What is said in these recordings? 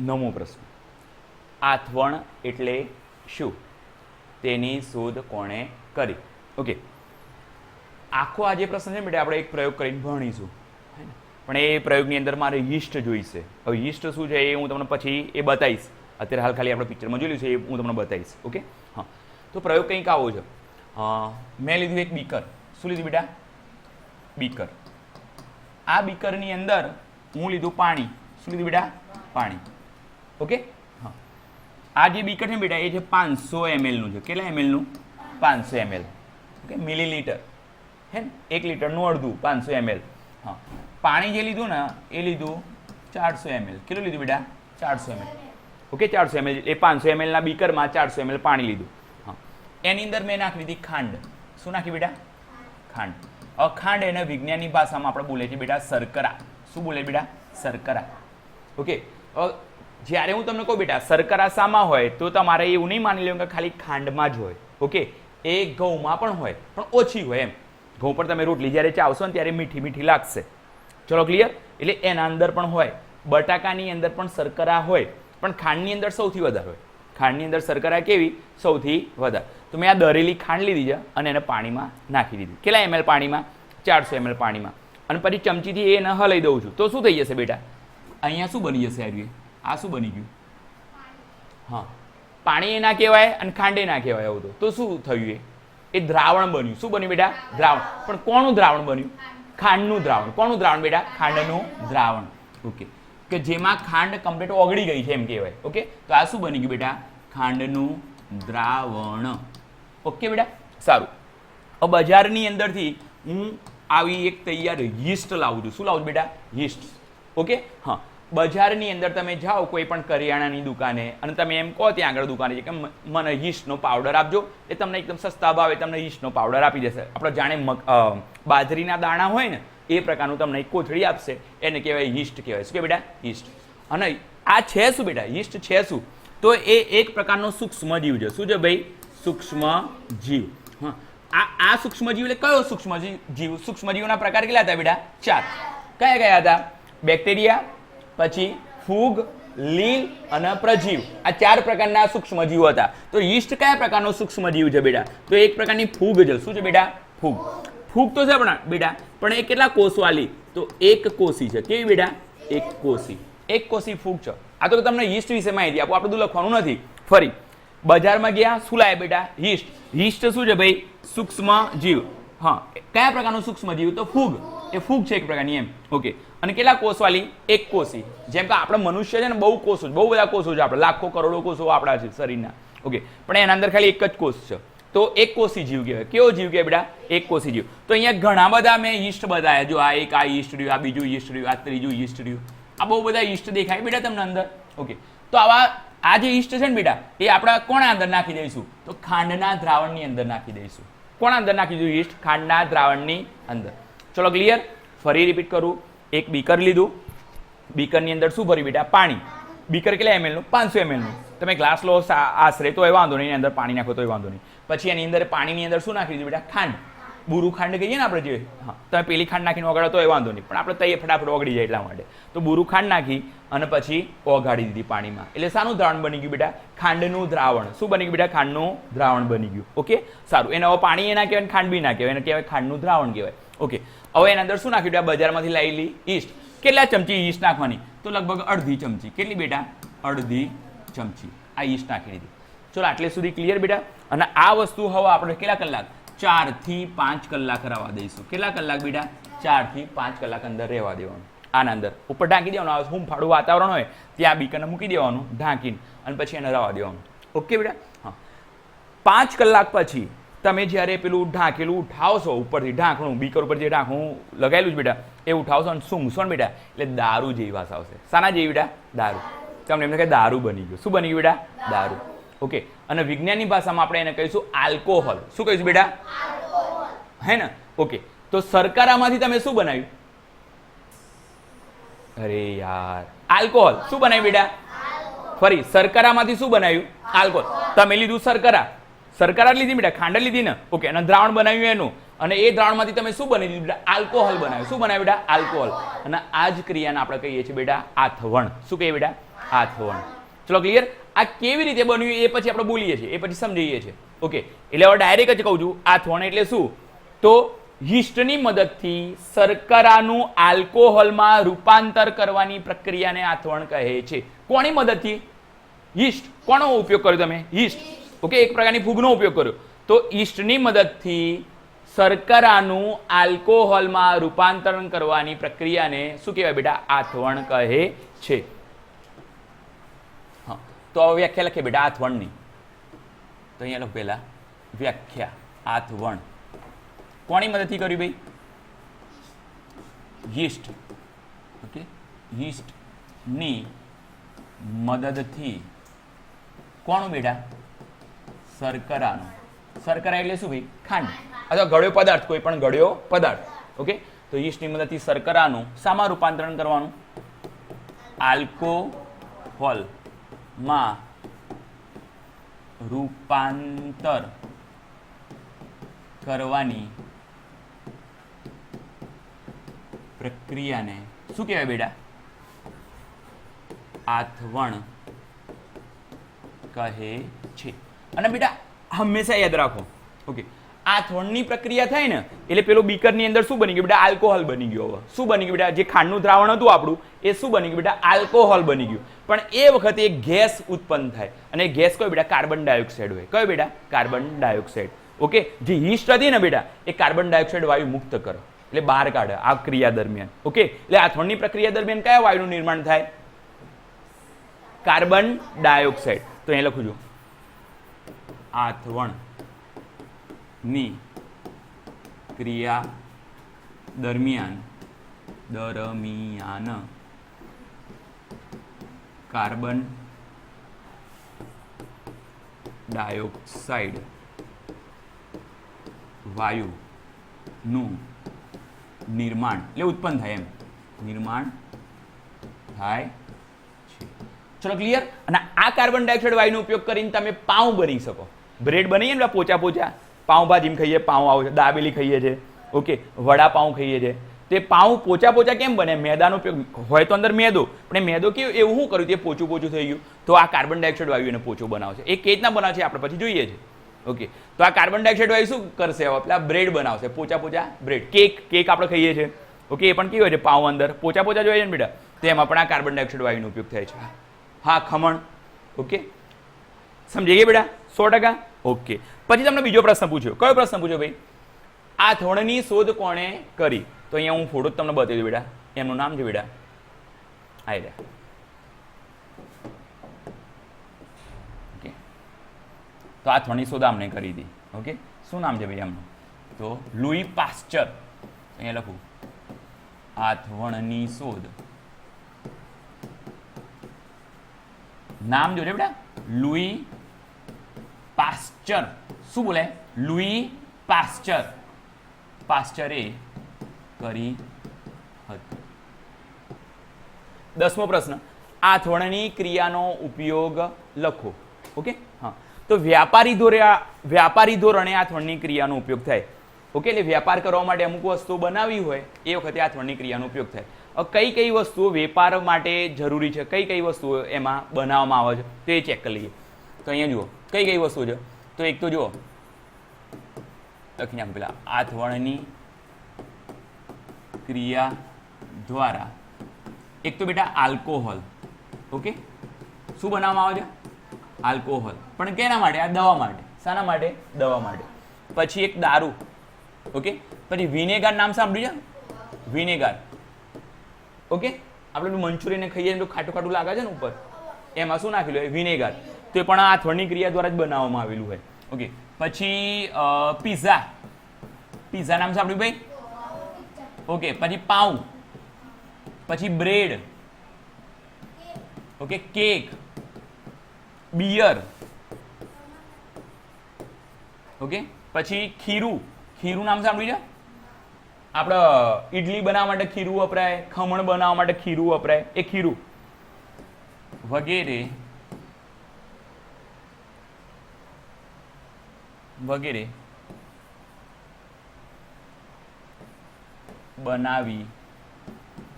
નવમો પ્રશ્ન. આથવણ એટલે શું? તેની શોધ કોણે કરી? ઓકે આખો આ જે પ્રશ્ન છે બેટા, આપણે એક પ્રયોગ કરીને ભણીશું. પણ એ પ્રયોગની અંદર મારે યીસ્ટ જોઈશે. હવે યીસ્ટ શું છે એ હું તમને પછી એ બતાવીશ. અત્યારે હાલ ખાલી આપણે પિક્ચરમાં જોયેલું છે એ હું તમને બતાવીશ. ઓકે હા. તો પ્રયોગ કંઈક આવો છે. મેં લીધું એક બીકર. શું લીધું બેટા? બીકર. આ બીકરની અંદર હું લીધું પાણી. શું લીધું બેટા? પાણી. ઓકે? હા. આ જે બીકર છે બેટા, એ છે પાંચસો એમએલનું છે. કેટલા એમએલનું પાંચસો એમએલ ઓકે? મિલીલીટર હે ને? એક લીટરનું અડધું, પાંચસો એમએલ હા. પાણી જે લીધું ને, એ લીધું ચારસો એમએલ કેટલું લીધું બેટા? ચારસો એમએલ ઓકે? ચારસો એમએલ એ પાંચસો એમએલના બીકરમાં ચારસો એમએલ પાણી લીધું. હા. એની અંદર મેં નાખી દીધી ખાંડ. શું નાખી બેટા? ખાંડ. ખાંડ એને વિજ્ઞાનની ભાષામાં આપણે બોલે છે બેટા શર્કરા. શું બોલે બેટા? શર્કરા. ઓકે જ્યારે હું તમને કહું બેટા શર્કરા શામાં હોય તો તમારે એવું નહીં માની લેવું કે ખાલી ખાંડમાં જ હોય. ઓકે એ ઘઉંમાં પણ હોય, પણ ઓછી હોય એમ. ઘઉં પર તમે રોટલી જ્યારે ચાવશો ને ત્યારે મીઠી મીઠી લાગશે. ચલો ક્લિયર એટલે એના અંદર પણ હોય, બટાકાની અંદર પણ શર્કરા હોય, પણ ખાંડની અંદર સૌથી વધારે હોય. ખાંડની અંદર શર્કરા કેવી? સૌથી વધારે. તો મેં આ દરેલી ખાંડ લીધી છે અને એને પાણીમાં નાખી દીધી. કેટલા એમએલ પાણીમાં? ચારસો એમએલ પાણીમાં. અને પછી ચમચીથી એને હલાઈ દઉં છું. તો શું થઈ જશે બેટા? અહીંયા શું બની જશે આર્યું આ શું બની ગયું? હા. પાણી એ ના કહેવાય અને ખાંડ ના કહેવાય આવું તો. તો શું થયું એ? એ દ્રાવણ બન્યું. શું બન્યું બેટા? દ્રાવણ. પણ કોનું દ્રાવણ બન્યું? ખાંડનું દ્રાવણ. કોનું દ્રાવણ બેટા? ખાંડનું દ્રાવણ. ઓકે. કે જેમાં ખાંડ કમ્પ્લીટ ઓગળી ગઈ છે એમ કહેવાય. ઓકે? તો આ શું બની ગયું બેટા? ખાંડનું દ્રાવણ. ઓકે બેટા? સારું. હવે બજારની અંદરથી હું આવી એક તૈયાર યીસ્ટ લાવું છું. શું લાવું છું બેટા? યીસ્ટ. ઓકે? હા. બજારની અંદર તમે જાઓ કોઈ પણ કરિયાણાની દુકાને અને તમે એમ કહો ત્યાં આગળ દુકાને કે મને યીસ્ટનો પાવડર આપજો. એ તમને એકદમ સસ્તા ભાવે તમને યીસ્ટનો પાવડર આપી દેશે. આપણે જાણે બાજરીના દાણા હોય ને, એ પ્રકારનું તમને કોથળી આપશે. એને કહેવાય યીસ્ટ કહેવાય. શું કે બેટા? યીસ્ટ. અને આ છે શું બેટા? યીસ્ટ છે શું? તો એ એક પ્રકારનો સૂક્ષ્મ જીવ છે. શું છે ભાઈ? સૂક્ષ્મ જીવ હા. આ આ સૂક્ષ્મ જીવ એટલે કયો સૂક્ષ્મ જીવ? સૂક્ષ્મ જીવોના પ્રકાર કેટલા હતા બેટા? ચાર. કયા કયા હતા? બેક્ટેરિયા પછી ફૂગ, લીલ અને પ્રજીવ. આ ચાર પ્રકારના સૂક્ષ્મજીવો હતા. તો યીસ્ટ કયા પ્રકારનો સૂક્ષ્મજીવ છે બેટા? તો એક પ્રકારની ફૂગ છે. શું છે બેટા? ફૂગ. ફૂગ તો છે પણ બેટા, પણ એ કેટલા કોષવાળી? તો એક કોષી છે. કેવી બેટા? એક કોષી. એક કોષી ફૂગ છે. આ તો તમને યીસ્ટ વિશે માહિતી આપો. આપણે બધું લખવાનું નથી. ફરી. બજારમાં ગયા, શું લાયા બેટા? યીસ્ટ યીસ્ટ શું છે ભાઈ? સૂક્ષ્મ જીવ હા, કયા પ્રકારનું સૂક્ષ્મ જીવ? તો ફૂગ. એ ફૂગ છે એક પ્રકારની એમ. ઓકે. અને કેટલા કોષવાળી? એક કોષી. જેમ કે આપણે મનુષ્ય છે ને, બહુ કોષો બહુ બધા કોષો છે આપણે. લાખો કરોડો કોષો આપણા છે શરીરના. ઓકે. પણ એના અંદર ખાલી એક જ કોષ છે. તો એક કોષી જીવ કહેવાય. કેવો જીવ કહેવાય બેટા? એક કોષી જીવ. તો અહીંયા ઘણા બધા મેં યીસ્ટ બતાવ્યા જો આ એક, આ યીસ્ટ રહ્યું, આ બીજું યીસ્ટ રહ્યું, આ ત્રીજું યીસ્ટ રહ્યું. આ બહુ બધા ઈષ્ટ દેખાય બેટા તમને અંદર. ઓકે. તો આવા, આ જે યીસ્ટ છે ને બેટા, એ આપણે કોના અંદર નાખી દઈશું? તો ખાંડના દ્રાવણની અંદર નાખી દઈશું. કોના અંદર નાખી દીધું યીસ્ટ ખાંડના, દ્રાવણની અંદર. ચલો ક્લિયર ફરી રિપીટ કરું. એક બીકર લીધું. બીકરની અંદર શું ભર્યું બેટા? પાણી. બીકર કેટલા એમએલનું પાંચસો એમએલનું તમે ગ્લાસ લો આશરે તો એ વાંધો નહીં, એની અંદર પાણી નાખો તો એ વાંધો નહીં. પછી એની અંદર પાણીની અંદર શું નાખી દીધું બેટા? ખાંડ. બુરુ ખાંડ કહીએ ને આપણે જે, હા તમે પેલી ખાંડ નાખીને ઓગાડો તો એ વાંધો નહીં. પણ આપણે તૈયાર ફટાફટ ઓગળી જાય એટલા માટે. તો બુરુ ખાંડ નાખી અને પછી ઓગાળી દીધી પાણીમાં. એટલે શાનું દ્રાવણ બની ગયું બેટા? ખાંડનું દ્રાવણ. શું બની ગયું બેટા? ખાંડનું દ્રાવણ બની ગયું. ઓકે? સારું. એને હવે પાણી એના કહેવાય ખાંડ બી ના કહેવાય. એને કહેવાય ખાંડનું દ્રાવણ કહેવાય. ઓકે? હવે એના અંદર શું નાખ્યું બેટા? બજારમાંથી લાવેલી ઈસ્ટ. કેટલા ચમચી ઈસ્ટ નાખવાની? તો લગભગ અડધી ચમચી. કેટલી બેટા? અડધી ચમચી. આ ઈસ્ટ નાખી દીધી. ચલો, આટલે સુધી ક્લિયર બેટા? અને આ વસ્તુ હવે આપણે કેટલા કલાક ચારથી પાંચ કલાક રહેવા દઈશું. કેટલા કલાક બેટા? ચારથી પાંચ કલાક અંદર રહેવા દેવાનું. આના અંદર. ઉપર ઢાંકી દેવાનું. આ હૂંફાળું વાતાવરણ હોય, ત્યાં બીકરને મૂકી દેવાનું, ઢાંકીને, અને પછી એને રહેવા દેવાનું. ઓકે બેટા? હા. પાંચ કલાક પછી તમે જ્યારે પેલું ઢાંકેલું ઉઠાવશો, ઉપરથી ઢાંકણું બીકર ઉપર જે ઢાંકણું લગાવેલું છે બેટા એ ઉઠાવશો અને સૂંઘશો ને બેટા, એટલે દારૂ જેવી વાસ આવશે. શાના જેવી બેટા? દારૂ. તમને એમને કે દારૂ બની ગયું. શું બની ગયું બેટા? દારૂ. ઓકે. અને વિજ્ઞાનની ભાષામાં આપણે એને કહીશું આલ્કોહોલ. શું કહીશું બેટા? હે ને? ઓકે. તો સરકારામાંથી તમે શું બનાવ્યું? અરે યાર. આલ્કોહોલ. શું બનાવ્યું બેટા? ફરી સરકારામાંથી શું બનાવ્યું? આલ્કોહોલ. તમે લીધું સરકારા. સરકારા લીધી બેટા? ખાંડ લીધી ને? ઓકે અને દ્રાવણ બનાવ્યું એનું. અને એ દ્રાવણમાંથી તમે શું બની દીધું બેટા? આલ્કોહોલ બનાવ્યું. શું બનાવ્યું બેટા? આલ્કોહોલ. અને આ જ ક્રિયાને આપણે કહીએ છીએ બેટા આથવણ. શું કહીએ બેટા? આથવણ. ચલો ક્લિયર આ કેવી રીતે બન્યું એ પછી આપણે બોલીએ છીએ, એ પછી સમજીએ છીએ. ઓકે એટલે હવે ડાયરેક્ટ જ કહું છું આથવણ એટલે શું? તો યીસ્ટની મદદથી શર્કરાનું આલ્કોહોલમાં રૂપાંતર કરવાની પ્રક્રિયાને આથવણ કહે છે. કોની મદદથી? યીસ્ટ કોનો ઉપયોગ કર્યો તમે? યીસ્ટ ઓકે એક પ્રકારની ફૂગનો ઉપયોગ કર્યો. તો યીસ્ટની મદદથી શર્કરાનું આલ્કોહોલમાં રૂપાંતરણ કરવાની પ્રક્રિયાને શું કહેવાય બેટા? આથવણ કહે છે. તો હવે વ્યાખ્યા લખીએ બેટા આથવણની. તો અહીંયા લખો પહેલાં, વ્યાખ્યા, આથવણ. કોની મદદથી કર્યું ભાઈ? Yeast okay? યીસ્ટની મદદથી. કોણ બેટા? શર્કરાનું. શર્કરા એટલે શું ભાઈ? ખાંડ. અથવા ગળ્યો પદાર્થ, કોઈ પણ ગળ્યો પદાર્થ. ઓકે? તો યીસ્ટની મદદથી શર્કરાનું શામાં રૂપાંતરણ કરવાનું? આલ્કોહોલમાં રૂપાંતર કરવાની પ્રક્રિયાને શું કહેવાય બેટા? આથવણ કહે છે. અને બેટા, હંમેશા યાદ રાખો. ઓકે આથવણની પ્રક્રિયા થાય ને, એટલે પેલો બીકરની અંદર શું બની ગયું? બેટા આલ્કોહોલ બની ગયો હવે. શું બની ગયું? બેટા, જે ખાંડનું દ્રાવણ હતું આપણું, એ શું બની ગયું? બેટા આલ્કોહોલ બની ગયું. પણ એ વખતે એક ગેસ ઉત્પન્ન થાય. અને ગેસ કયો બેટા? કાર્બન ડાયોક્સાઇડ હોય. કયો બેટા? કાર્બન ડાયોક્સાઇડ ઓકે જે હિસ્ટ હતી ને બેટા, એ કાર્બન ડાયોક્સાઇડ વાયુ મુક્ત કરો. એટલે બહાર કાઢે આ ક્રિયા દરમિયાન. ઓકે એટલે આથવણની પ્રક્રિયા દરમિયાન કયા વાયુનું નિર્માણ થાય? કાર્બન ડાયોક્સાઇડ તો અહીં લખું છું. આથવણ ની ક્રિયા દરમિયાન દરમિયાન કાર્બન ડાયોક્સાઇડ વાયુનું નિર્માણ, એટલે ઉત્પન્ન થાય એમ. નિર્માણ થાય છે. ચલો ક્લિયર અને આ કાર્બન ડાયોક્સાઇડ વાયુનો ઉપયોગ કરીને તમે પાઉં બની શકો. બ્રેડ બની ને પોચા પોચા? પાઉંભાજી ખાઈએ, પાઉં આવે છે, દાબેલી ખાઈએ છીએ ઓકે વડાપાઉં ખાઈએ છીએ તે પાઉં પોચા પોચા કેમ બને? મેદાનો ઉપયોગ હોય તો અંદર મેદો, પણ મેદો કેવું, એવું શું કર્યું? તે પોચું પોચું થઈ ગયું. તો આ કાર્બન ડાયોક્સાઇડ વાયુ એને પોચું બનાવશે. એ કેવી રીતના બનાવશે, આપણે પછી જોઈએ છે. ઓકે તો આ કાર્બન ડાયોક્સાઇડ વાયુ શું કરશે? આપણે બ્રેડ બનાવશે. પોચા પોચા બ્રેડ કેક કેક આપણે ખાઈએ છીએ ઓકે એ પણ કેવું હોય છે? પાઉં અંદર. પોચા પોચા જોઈએ છે ને બેટા? તો એમાં પણ આ કાર્બન ડાયોક્સાઇડ વાયુનો ઉપયોગ થાય છે. હા, ખમણ. ઓકે સમજી ગયા બેટા? સો ટકા? ઓકે. પછી તમને બીજો પ્રશ્ન પૂછ્યો. કયો પ્રશ્ન પૂછ્યો ભાઈ? આ થોડની શોધ કોણે કરી? તો અહીંયા હું ફોટો તમને બતાવી દઉં બેટા. એમનું નામ છે બેટા. આઈ રહ્યા તો આ થોડી શોધ આમને કરી હતી. ઓકે? શું નામ છે ભાઈ એમનું? તો લુઈ પાસ્ચર. અહીંયા લખું. આથવણની શોધ. નામ જોજે બેટા. લુઈ પાસ્ચર શું બોલે? લુઈ પાસ્ચર પાસ્ચરે કરી હતી. દસમો પ્રશ્ન. આથવણની ક્રિયાનો ઉપયોગ લખો. ઓકે? હા. તો વ્યાપારી ધોરે વ્યાપારી ધોરણે આથવણની ક્રિયાનો ઉપયોગ થાય. ઓકે? એટલે વ્યાપાર કરવા માટે અમુક વસ્તુઓ બનાવી હોય, એ વખતે આથવણની ક્રિયાનો ઉપયોગ થાય. કઈ કઈ વસ્તુઓ વેપાર માટે જરૂરી છે? કઈ કઈ વસ્તુઓ એમાં બનાવવામાં આવે છે? તો એ ચેક કરી લઈએ. તો અહીંયા જુઓ. કઈ કઈ વસ્તુ છે? તો એક તો જુઓ. લખી નાખો પેલા. આથવણની ક્રિયા દ્વારા. એક તો બેટા આલ્કોહોલ. ઓકે? શું બનાવવામાં આવે છે? આલ્કોહોલ. પણ કેના માટે? આ દવા માટે. શાના માટે? દવા માટે. પછી એક દારૂ. ઓકે? પછી વિનેગાર નામ સાંભળ્યું છે? વિનેગાર. ઓકે? આપણે મંચુરિયન ખાઈએ તો ખાટું ખાટું લાગે છે ને ઉપર? એમાં શું નાખેલું હોય? વિનેગાર. તો પણ આ થળની ક્રિયા દ્વારા જ બનાવવામાં આવેલું હોય. ઓકે પછી પીઝા પીઝા નામ સાંભળ્યું ભાઈ? ઓકે પછી પાઉં. પછી bread okay cake beer okay પછી ખીરું. ખીરું નામ સાંભળ્યું છે? આપણે ઈડલી બનાવવા માટે ખીરું વપરાય, ખમણ બનાવવા માટે ખીરું વપરાય. એ ખીરું. વગેરે. વગેરે બનાવી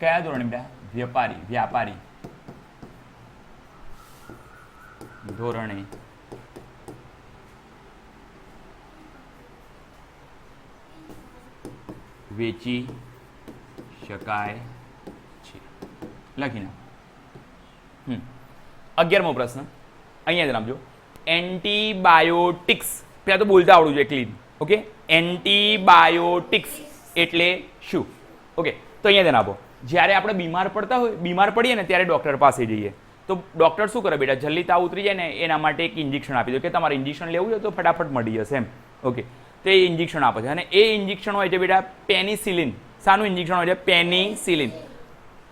કયા ધોરણે બેટા? વેપારી, વ્યાપારી. ધોરણે. વેચી શકાય છે. લખી નાખો. અગિયારમો પ્રશ્ન. અહીંયા જ નામજો એન્ટીબાયોટિક્સ પેલા તો બોલતા આવડવું જોઈએ ક્લીન ઓકે એન્ટીબાયોટિક્સ એટલે શું? ઓકે તો અહીંયા ધ્યાન આપો. જ્યારે આપણે બીમાર પડતા હોય, બીમાર પડીએ ને ત્યારે ડૉક્ટર પાસે જઈએ. તો ડૉક્ટર શું કરે બેટા? જલ્દી તાવ ઉતરી જાય ને એના માટે એક ઇન્જેક્શન આપી દો. કે તમારે ઇન્જેક્શન લેવું છે તો ફટાફટ મળી જશે એમ. ઓકે તો એ ઇન્જેક્શન આપે છે. અને એ ઇન્જેક્શન હોય છે બેટા પેનિસિલિન શાનું ઇન્જેક્શન હોય છે? પેનિસિલિન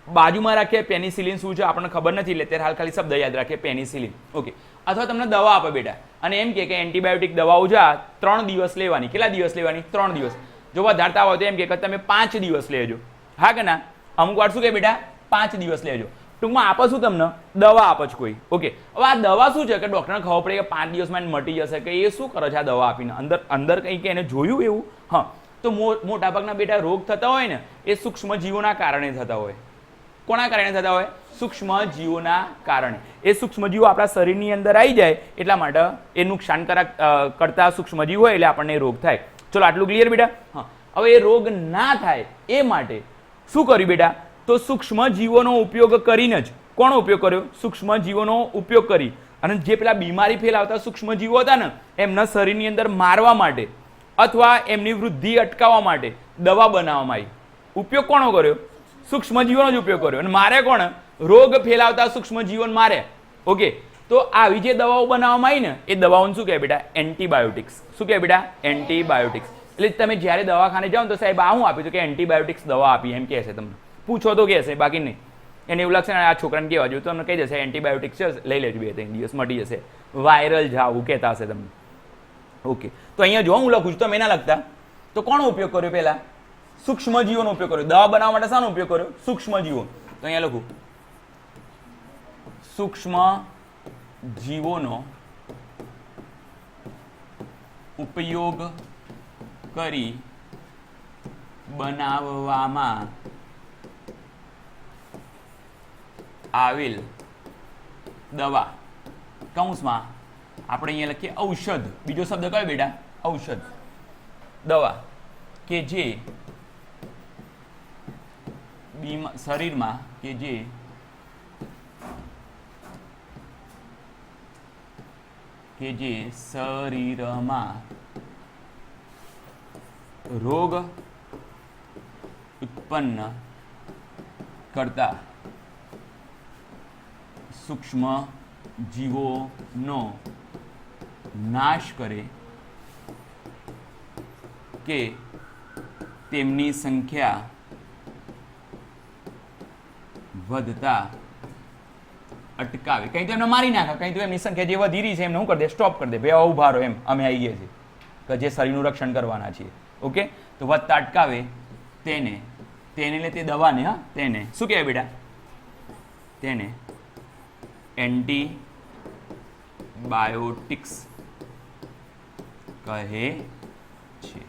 બાજુમાં રાખીએ પેનિસિલિન શું છે? આપણને ખબર નથી, એટલે ત્યારે હાલ ખાલી શબ્દ યાદ રાખીએ પેનિસિલિન ઓકે અથવા તમને દવા આપે બેટા. અને એમ કે એન્ટીબાયોટિક દવાઓ જા, ત્રણ દિવસ લેવાની. કેટલા દિવસ લેવાની? ત્રણ દિવસ. જો વધારતા હોય તો એમ કે તમે પાંચ દિવસ લેજો. હા કે ના? અમુક વાર શું કે બેટા? પાંચ દિવસ લેજો. ટૂંકમાં આપે શું તમને? દવા આપે છે કોઈ. ઓકે. હવે આ દવા શું છે? કે ડૉક્ટરને ખબર પડે કે પાંચ દિવસમાં મટી જશે કે એ શું કરે છે આ દવા આપીને? અંદર અંદર કંઈ કે એને જોયું એવું? હા. તો મોટાભાગના બેટા રોગ થતા હોય ને, એ સૂક્ષ્મ જીવોના કારણે થતા હોય. કોના કારણે થતા હોય? સૂક્ષ્મ જીવોના કારણે. એ સૂક્ષ્મજીવો આપણા શરીરની અંદર આવી જાય એટલા માટે એ નુકસાનકારક કરતા સૂક્ષ્મજીવ હોય એટલે આપણને રોગ થાય. ચલો આટલું ક્લિયર બેટા? હા. હવે એ રોગ ના થાય એ માટે શું કર્યું બેટા? તો સૂક્ષ્મ જીવોનો ઉપયોગ કરીને જ. કોનો ઉપયોગ કર્યો? સૂક્ષ્મ જીવોનો ઉપયોગ કરી. અને જે પેલા બીમારી ફેલાવતા સૂક્ષ્મ જીવો હતા ને, એમના શરીરની અંદર મારવા માટે અથવા એમની વૃદ્ધિ અટકાવવા માટે દવા બનાવવામાં આવી. ઉપયોગ કોનો કર્યો? સૂક્ષ્મ જીવોનો જ ઉપયોગ કર્યો. અને મારે કોણ? રોગ ફેલાવતા સૂક્ષ્મ જીવન મારે. ઓકે તો આવી જે દવાઓ બનાવવામાં આવી ને, એ દવાઓને શું કહે બેટા? એન્ટીબાયોટિક્સ શું કહે બેટા? એન્ટીબાયોટિક્સ એટલે તમે જ્યારે દવાખાને જાઓ તો સાહેબ આ હું આપી કે એન્ટીબાયોટિક્સ દવા આપી, એમ કહેશે તમને. પૂછો તો કહેશે બાકી નહીં. એને એવું લાગશે આ છોકરાને કહેવા જોઈએ તો તમને કહી જશે એન્ટીબાયોટિક્સ છે, લઈ લેજો બે ત્રણ દિવસ, મટી જશે. વાયરલ જાવું કહેતા હશે તમને. ઓકે તો અહીંયા જો હું લખું છું, તમે એના લખતા? તો કોનો ઉપયોગ કર્યો પહેલા? સૂક્ષ્મ જીવોનો ઉપયોગ કર્યો. દવા બનાવવા માટે શાનો ઉપયોગ કર્યો? સૂક્ષ્મ જીવો તો અહીંયા લખું. સૂક્ષ્મ જીવોનો ઉપયોગ કરી બનાવવામાં આવેલ દવા. કૌંસમાં આપણે અહીંયા લખીએ ઔષધ. બીજો શબ્દ કયો બેટા? ઔષધ. દવા કે જે શરીરમાં કે જે કે જે શરીરમાં રોગ ઉત્પન્ન કરતા સૂક્ષ્મ જીવોનો નાશ કરે કે તેમની સંખ્યા વધતા અટકાવે. કંઈ તો એમને મારી નાખે કંઈ તો એમની સંખ્યા જે વધી રહી છે એમને હું કરી દે સ્ટોપ કરી દે. ભાઈ આવું ભારો એમ અમે આવીએ છીએ. કે જે શરીરનું રક્ષણ કરવાના છીએ. ઓકે? તો વધતા અટકાવે તેને તેને એટલે તે દવાને હા તેને. શું કહેવાય બેટા? તેને. એન્ટી બાયોટિક્સ કહે છે.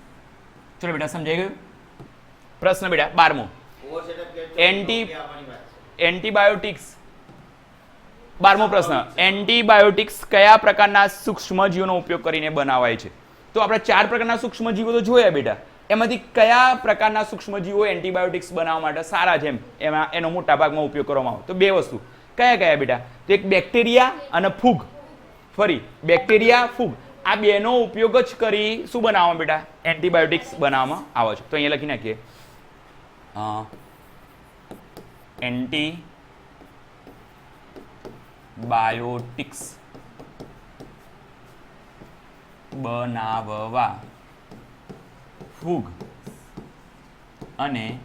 ચલો બેટા સમજાઈ ગયું? પ્રશ્ન બેટા બારમો. એન્ટી એન્ટીબાયોટિક્સ બારમો પ્રશ્ન, એન્ટીબાયોટિક્સ કયા પ્રકારના સૂક્ષ્મજીવોનો ઉપયોગ કરીને બનાવાય છે? તો આપણે ચાર પ્રકારના સૂક્ષ્મજીવો તો જોયા બેટા. એમાંથી કયા પ્રકારના સૂક્ષ્મજીવો એન્ટીબાયોટિક્સ બનાવવા માટે સારા છે એમ? એમાં એનો મોટા ભાગમાં ઉપયોગ કરવામાં આવે. તો બે વસ્તુ. કયા કયા બેટા? તો એક બેક્ટેરિયા અને ફૂગ. ફરી, બેક્ટેરિયા, ફૂગ. આ બેનો ઉપયોગ જ કરી શું બનાવવામાં બેટા? એન્ટીબાયોટિક્સ બનાવવામાં આવે છે. તો અહીંયા લખી નાખીએ. એન્ટી બાયોટિક્સ બનાવવા. ફૂગ. અને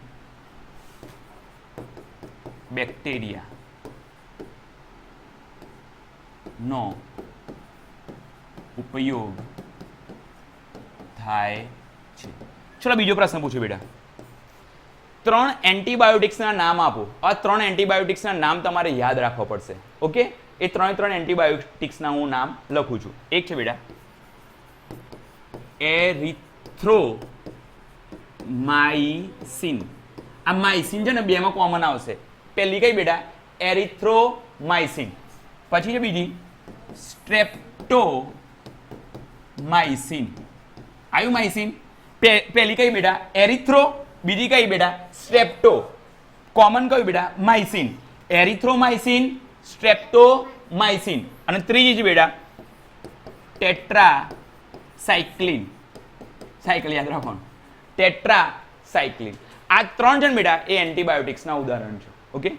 બેક્ટેરિયા. નો ઉપયોગ થાય છે. ચલો બીજો પ્રશ્ન પૂછો બેટા. ત્રણ એન્ટીબાયોટિક્સના નામ આપો. આ ત્રણ એન્ટીબાયોટિક્સના નામ તમારે યાદ રાખવા પડશે. ઓકે? એ ત્રણે ત્રણ એન્ટીબાયોટિક્સના હું નામ લખું છું. એક છે બેટા. એરિથ્રો માઇસિન આ માઇસિન છે ને બેમાં કોમન આવશે. પહેલી કઈ બેટા? એરિથ્રોમાઇસિન પછી છે બીજી સ્ટ્રેપ્ટો માઇસિન આવ્યું માઇસિન પહેલી કઈ બેટા? એરિથ્રો. બીજી કઈ બેટા? સ્ટ્રેપ્ટો. કોમન કયું બેટા? માઇસિન એરિથ્રોમાઇસિન સ્ટ્રેપ્ટોમાઇસિન અને ત્રીજી છે બેટા ટેટ્રા સાયક્લિન સાયકલ યાદ રાખવાનું. ટેટ્રા સાયક્લિન આ ત્રણ જણ બેટા, એ એન્ટીબાયોટિક્સના ઉદાહરણ છે. ઓકે?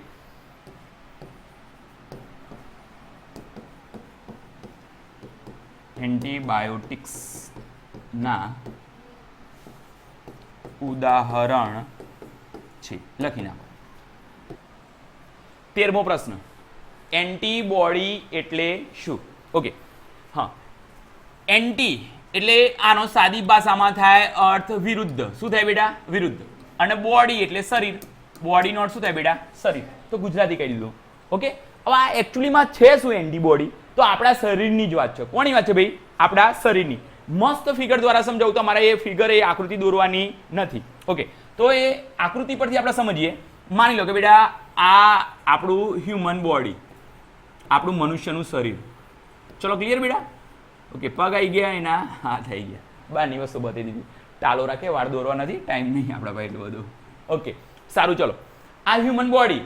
એન્ટીબાયોટિક્સ ના ઉદાહરણ છે. લખી નાખો. તેરમો પ્રશ્ન. એન્ટીબોડી એટલે શું? ઓકે હા. એન્ટી એટલે આનો સાદી ભાષામાં થાય અર્થ વિરુદ્ધ. શું થાય બેટા? વિરુદ્ધ. અને બોડી એટલે શરીર. બોડીનો અર્થ શું થાય બેટા? શરીર. તો ગુજરાતી કહી દીધું. ઓકે હવે આ એકચ્યુઅલીમાં છે શું એન્ટીબોડી? તો આપણા શરીરની જ વાત છે. કોની વાત છે ભાઈ? આપણા શરીરની. મસ્ત ફિગર દ્વારા સમજાવું તમારે એ ફિગર એ આકૃતિ દોરવાની નથી. ઓકે તો એ આકૃતિ પરથી આપણે સમજીએ. માની લો કે બેટા આ આપણું હ્યુમન બોડી આપણું મનુષ્યનું શરીર. ચલો ક્લિયર બેટા? ઓકે પગ આવી ગયા, એના હાથ આવી ગયા. બારની વસ્તુ બતાવી દીધી. ટાળો રાખે, વાળ દોરવા નથી ટાઈમ નહીં આપણા પાસે એટલું બધું. ઓકે સારું, ચલો. આ હ્યુમન બોડી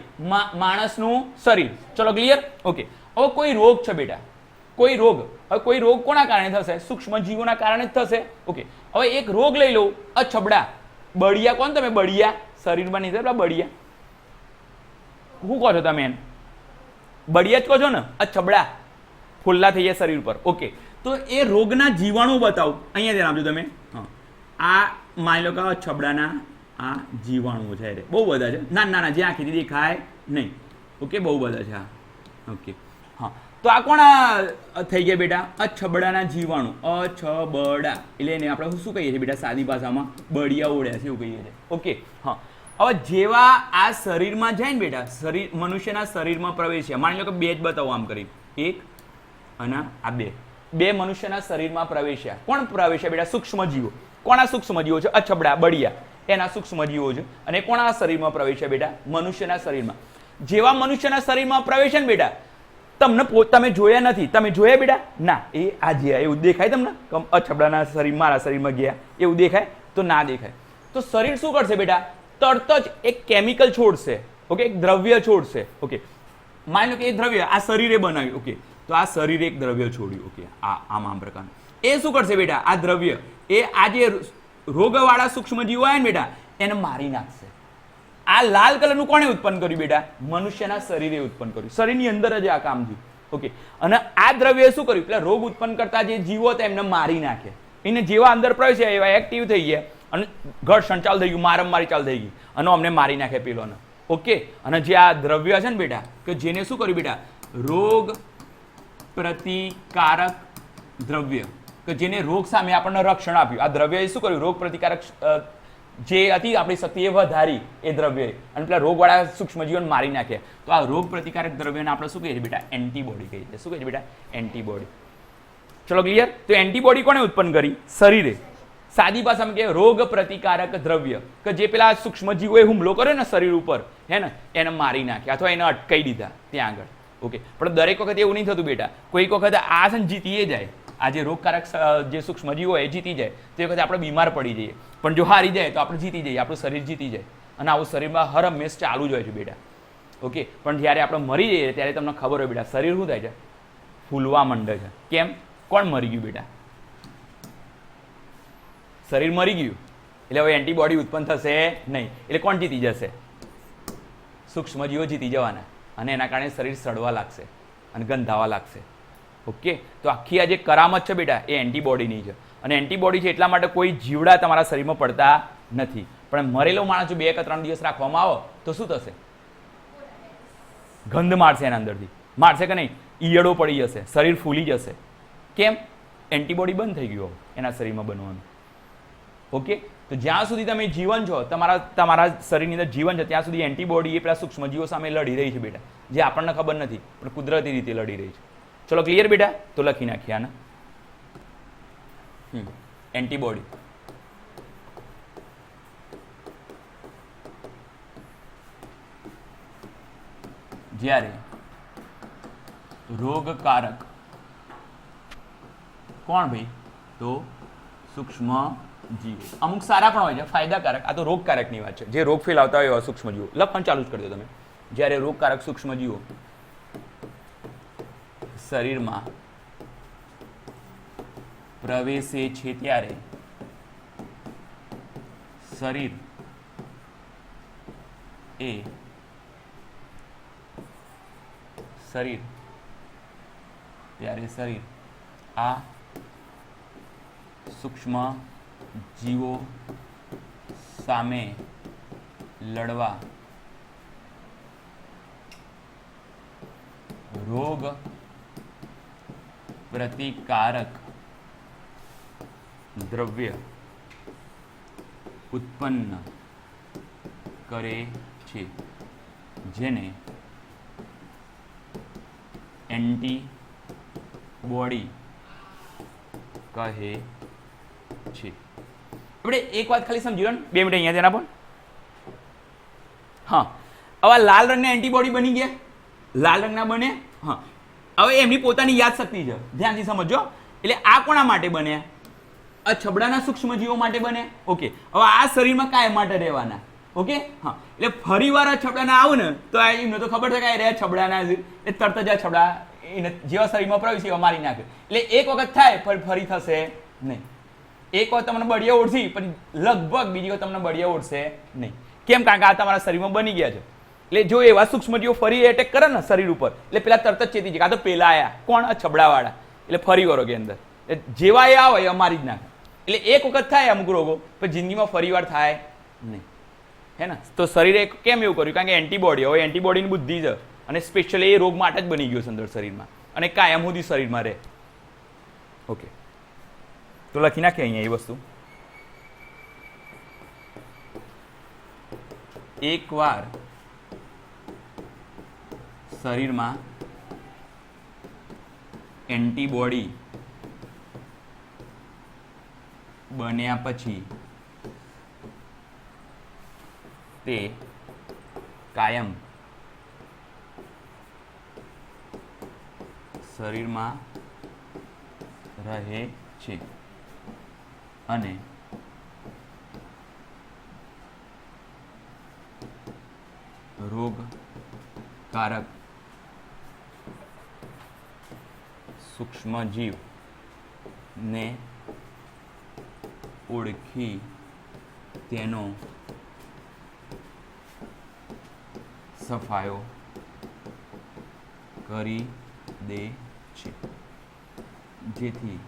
માણસનું શરીર. ચલો ક્લિયર ઓકે હવે કોઈ રોગ છે બેટા? કોઈ રોગ. હવે કોઈ રોગ કોના કારણે થશે? સૂક્ષ્મ જીવોના કારણે જ થશે. ઓકે હવે એક રોગ લઈ લઉં. અછબડા બળિયા કોણ તમે? બળિયા. શરીરમાં નહીં થાય બળિયા. શું કહો છો તમે એને? બળિયા જ કહો છો ને? અછબડા ફુલ્લા થઈ જાય શરીર પર ઓકે તો એ રોગના જીવાણુ બતાવો. અહીંયા ધ્યાન આપજો તમે. આ માની લો કે આ છબડાના આ જીવાણુઓ છે બહુ બધા છે. ના ના ના જે દીધી દેખાય નહીં. ઓકે બહુ બધા છે, હા. ઓકે હા. તો આ કોણ થઈ ગયા બેટા? અછબડાના જીવાણુ. અછબડા. એટલે એને આપણે શું કહીએ છીએ બેટા? સાદી ભાષામાં બળિયા ઓળ્યા છે એવું કહીએ છીએ. ઓકે હા. હવે જેવા આ શરીરમાં જાય ને બેટા, શરીર, મનુષ્યના શરીરમાં પ્રવેશ્યા માની લો કે બે જ બતાવો આમ કરી. એક અને આ બે. બે મનુષ્યના શરીરમાં પ્રવેશ્યા. કોણ પ્રવેશ્યા બેટા? સૂક્ષ્મજીવો. કોના સૂક્ષ્મજીવો છે? અછબડા, બળિયા. એના સૂક્ષ્મજીવો છે. અને કોના શરીરમાં પ્રવેશ્યા બેટા? મનુષ્યના શરીરમાં. જેવા મનુષ્યના શરીરમાં પ્રવેશે ને બેટા, તમને તમે જોયા નથી. તમે જોયા બેટા? ના. એ આ જ્યાં એવું દેખાય તમને? અછબડાના શરીર, મારા શરીરમાં ગયા. એવું દેખાય? તો ના દેખાય. તો શરીર શું કરશે બેટા? તરત જ એક કેમિકલ છોડશે ઓકે એક દ્રવ્ય છોડશે ઓકે માની લો કે એ દ્રવ્ય આ શરીરે બનાવ્યું ઓકે તો આ શરીરે એક દ્રવ્ય છોડ્યું ઓકે આ આમ આમ પ્રકારનું. એ શું કરશે બેટા? આ દ્રવ્ય, એ આ જે રોગવાળા સૂક્ષ્મજીવો આવે ને બેટા, એને મારી નાખશે. આ લાલ કલરનું કોણે ઉત્પન્ન કર્યું બેટા? મનુષ્યના શરીરે ઉત્પન્ન કર્યું. શરીરની અંદર જ આ કામ થયું ઓકે અને આ દ્રવ્ય શું કર્યું? પેલા રોગ ઉત્પન્ન કરતા જે જીવો હતા એમને મારી નાખે. એને જેવા અંદર પ્રવેશ્યા, એવા એક્ટિવ થઈ ગયા. અને ઘર્ષણ સંચાલ થઈ ગયું, મારમારી ચાલુ થઈ ગઈ. અને અમને મારી નાખે પેલોને. ઓકે? અને જે આ દ્રવ્ય છે ને બેટા, કે જેને શું કર્યું બેટા? રોગ પ્રતિકારક દ્રવ્ય. કે જેને રોગ સામે આપણને રક્ષણ આપ્યું. આ દ્રવ્યએ શું કર્યું? રોગ પ્રતિકારક જે હતી આપણી શક્તિ એ વધારી એ દ્રવ્યએ. અને પેલા રોગવાળા સૂક્ષ્મજીવન મારી નાખ્યા તો આ રોગ પ્રતિકારક દ્રવ્યને આપણે શું કહીએ બેટા? એન્ટીબોડી કહીએ. શું કહીએ બેટા? એન્ટીબોડી ચલો ક્લિયર તો એન્ટીબોડી કોને ઉત્પન્ન કરી? શરીરે. સાદી ભાષામાં કે રોગ પ્રતિકારક દ્રવ્ય. કે જે પેલા સૂક્ષ્મજીવોએ હુમલો કર્યો ને શરીર ઉપર, હે ને, એને મારી નાખ્યા અથવા એને અટકાઈ દીધા ત્યાં આગળ. ઓકે, પણ દરેક વખતે એવું નહીં થતું બેટા. કોઈક વખત આ છે જીતીએ જાય. આ જે રોગકારક જે સૂક્ષ્મજીવો એ જીતી જાય. તે વખતે આપણે બીમાર પડી જઈએ. પણ જો હારી જાય તો આપણે જીતી જઈએ, આપણું શરીર જીતી જાય. અને આવું શરીરમાં હર હંમેશ ચાલુ જ હોય છે બેટા. ઓકે, પણ જ્યારે આપણે મરી જઈએ ત્યારે તમને ખબર હોય બેટા, શરીર શું થાય છે? ફૂલવા માંડે છે. કેમ? કોણ મરી ગયું બેટા? શરીર મરી ગયું. એટલે હવે એન્ટીબોડી ઉત્પન્ન થશે નહીં. એટલે કોણ જીતી જશે? સૂક્ષ્મજીવો જીતી જવાના. અને એના કારણે શરીર સડવા લાગશે અને ગંધાવા લાગશે. ઓકે? તો આખી આ જે કરામત છે બેટા, એ એન્ટીબોડીની છે. અને એન્ટીબોડી છે એટલા માટે કોઈ જીવડા તમારા શરીરમાં પડતા નથી. પણ મરેલો માણસ જો બે કે ત્રણ દિવસ રાખવામાં આવો, તો શું થશે? ગંધ મારશે એના અંદરથી. મારશે કે નહીં? ઈયળો પડી જશે. શરીર ફૂલી જશે. કેમ? એન્ટીબોડી બંધ થઈ ગયું એના શરીરમાં બનવાનું. ઓકે? તો જ્યાં સુધી તમે જીવન છો, તમારા તમારા શરીરની અંદર જીવન છે, ત્યાં સુધી એન્ટીબોડી એ પેલા સૂક્ષ્મજીવો સામે લડી રહી છે બેટા. જે આપણને ખબર નથી, પણ કુદરતી રીતે લડી રહી છે. ચલો ક્લિયર બેટા? તો લખી નાખીએ આને. એન્ટીબોડી જ્યારે રોગકારક કોણ ભાઈ? તો સૂક્ષ્મ જીવો અમુક સારા પણ હોય છે, ફાયદાકારક. આ તો રોગકારકની વાત છે. જે રોગ ફેલાવતા હોય એવા સૂક્ષ્મ લખવાનું ચાલુ જ કરી દો તમે. જ્યારે રોગકારક સૂક્ષ્મ શરીરમાં પ્રવેશે છે ત્યારે શરીર એ શરીર ત્યારે શરીર આ સૂક્ષ્મ જીવો સામે લડવા રોગ પ્રતિકારક દ્રવ્ય ઉત્પન્ન કરે છે જેને એન્ટીબોડી કહે છે. આપણે એક વાત ખાલી સમજી લો બે મિનિટ અહીંયા તેના પણ હા. હવે લાલ રંગના એન્ટીબોડી બની ગયા. લાલ રંગના બને. હા. હવે એમની પોતાની યાદ શક્તિ છે. ધ્યાનથી સમજો એટલે આ કોના માટે બન્યા આ છબડાના સૂક્ષ્મજીવો માટે બને. ઓકે. હવે આ શરીરમાં કાયમ માટે રહેવાના. ઓકે? હા. એટલે ફરી વાર આ છબડાના આવું ને, તો આ એમને તો ખબર છે કે રહ્યા છબડાના એ તરત જ આ છબડા એને જેવા શરીરમાં પ્રવેશ એવા મારી નાખે. એટલે એક વખત થાય, પણ ફરી થશે નહીં. એક વાર તમને બળિયા ઓળસી પણ લગભગ બીજી વાર તમને બળિયા ઓળશે નહીં. કેમ? કારણ કે આ તમારા શરીરમાં બની ગયા છે. એટલે જો એવા સૂક્ષ્મજીવો ફરી એટેક કરે ને શરીર ઉપર, એટલે પેલા તરત જ ચેતી જાય. કાં તો પેલા આયા. કોણ? છબડાવાળા. એટલે ફરી વળો કે અંદર. જેવા એ આવે એ મારી જ નાખે એટલે એક વખત થાય અમુક રોગો, પણ જિંદગીમાં ફરી વાર થાય નહીં. હે ને? તો શરીરે કેમ એવું કર્યું? કારણ કે એન્ટીબોડી હવે એન્ટીબોડીની બુદ્ધિ છે અને સ્પેશિયલી એ રોગ માટે જ બની ગયો છે અંદર શરીરમાં. અને કાયમ સુધી શરીરમાં રહે. ઓકે તો લખી નાખીએ અહીંયા એ વસ્તુ એકવાર શરીરમાં એન્ટીબોડી બન્યા પછી તે કાયમ શરીરમાં રહે છે અને રોગકારક સૂક્ષ્મજીવ ને ઓળખી તેનો સફાયો કરી દે છે. જેથી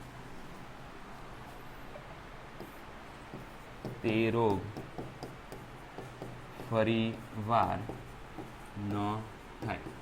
તે રોગ ફરી વાર ન થાય.